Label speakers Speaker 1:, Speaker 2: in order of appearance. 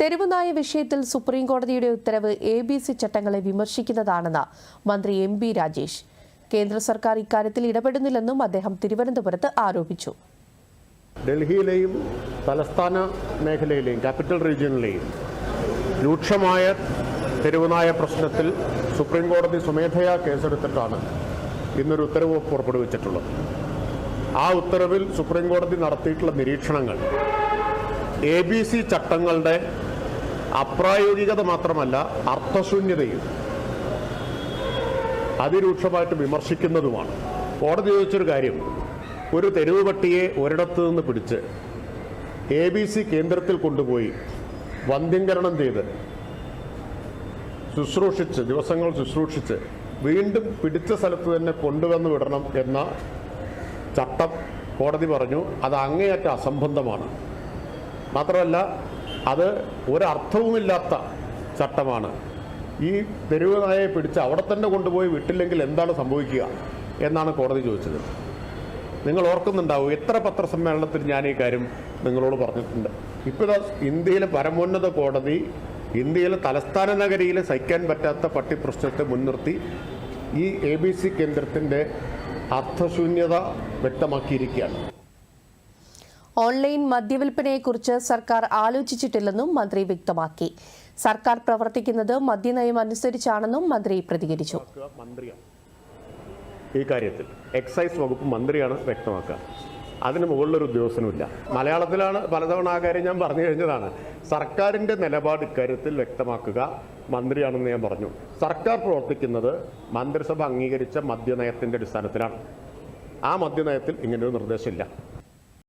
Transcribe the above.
Speaker 1: തെരുവുനായ വിഷയത്തിൽ സുപ്രീം കോടതിയുടെ ഉത്തരവ് എ ബി സി ചട്ടങ്ങളെ വിമർശിക്കുന്നതാണെന്ന് മന്ത്രി എം ബി രാജേഷ്. കേന്ദ്ര സർക്കാർ ഇക്കാര്യത്തിൽ ഇടപെടുന്നില്ലെന്നും അദ്ദേഹം തിരുവനന്തപുരത്ത് ആരോപിച്ചു.
Speaker 2: ഡൽഹിയിലെയും തലസ്ഥാന മേഖലയിലെയും ക്യാപിറ്റൽ റീജിയനിലെയും രൂക്ഷമായ തെരുവുനായ പ്രശ്നത്തിൽ സുപ്രീം കോടതി സ്വമേധയാ കേസെടുത്തിട്ടാണ് ഇന്നൊരു ഉത്തരവ് പുറപ്പെടുവിച്ചിട്ടുള്ളത്. ആ ഉത്തരവിൽ സുപ്രീം കോടതി നടത്തിയിട്ടുള്ള നിരീക്ഷണങ്ങൾ എ ബി സി ചട്ടങ്ങളുടെ അപ്രായോഗികത മാത്രമല്ല അർത്ഥശൂന്യതയും അതിരൂക്ഷമായിട്ട് വിമർശിക്കുന്നതുമാണ്. കോടതി ചോദിച്ചൊരു കാര്യം ഒരു തെരുവ് പട്ടിയെ ഒരിടത്തു നിന്ന് പിടിച്ച് എ ബി സി കേന്ദ്രത്തിൽ കൊണ്ടുപോയി വന്ധ്യംകരണം ചെയ്ത് ശുശ്രൂഷിച്ച് ദിവസങ്ങൾ ശുശ്രൂഷിച്ച് വീണ്ടും പിടിച്ച സ്ഥലത്ത് തന്നെ കൊണ്ടുവന്ന് വിടണം എന്ന ചട്ടം കോടതി പറഞ്ഞു. അത് അങ്ങേയറ്റ അസംബന്ധമാണ്. മാത്രമല്ല അത് ഒരർത്ഥവുമില്ലാത്ത ചട്ടമാണ്. ഈ തെരുവ് നായയെ പിടിച്ച് അവിടെ തന്നെ കൊണ്ടുപോയി വിട്ടില്ലെങ്കിൽ എന്താണ് സംഭവിക്കുക എന്നാണ് കോടതി ചോദിച്ചത്. നിങ്ങൾ ഓർക്കുന്നുണ്ടാവും എത്ര പത്രസമ്മേളനത്തിൽ ഞാൻ ഈ കാര്യം നിങ്ങളോട് പറഞ്ഞിട്ടുണ്ട്. ഇപ്പോൾ ഇന്ത്യയിലെ പരമോന്നത കോടതി ഇന്ത്യയിലെ തലസ്ഥാന നഗരിയിൽ സഹിക്കാൻ പറ്റാത്ത പട്ടി പ്രശ്നത്തെ മുൻനിർത്തി ഈ എ ബി സി കേന്ദ്രത്തിന്റെ അർത്ഥശൂന്യത വ്യക്തമാക്കിയിരിക്കുകയാണ്.
Speaker 1: ഓൺലൈൻ മദ്യവിൽപ്പനയെക്കുറിച്ച് സർക്കാർ ആലോചിച്ചിട്ടില്ലെന്നും മന്ത്രി വ്യക്തമാക്കി. സർക്കാർ പ്രവർത്തിക്കുന്നത് മദ്യനയം അനുസരിച്ചാണെന്നും മന്ത്രി പ്രതികരിച്ചു.
Speaker 2: ഈ കാര്യത്തിൽ എക്സൈസ് വകുപ്പ് മന്ത്രിയാണ് വ്യക്തമാക്കുക. അതിന് മുകളിലൊരു ഉദ്യോഗസ്ഥനുമില്ല. മലയാളത്തിലാണ് പലതവണ ആ കാര്യം ഞാൻ പറഞ്ഞു കഴിഞ്ഞതാണ്. സർക്കാരിന്റെ നിലപാട് ഇക്കാര്യത്തിൽ വ്യക്തമാക്കുക മന്ത്രിയാണെന്ന് ഞാൻ പറഞ്ഞു. സർക്കാർ പ്രവർത്തിക്കുന്നത് മന്ത്രിസഭ അംഗീകരിച്ച മദ്യനയത്തിന്റെ അടിസ്ഥാനത്തിലാണ്. ആ മദ്യനയത്തിൽ ഇങ്ങനൊരു നിർദ്ദേശമില്ല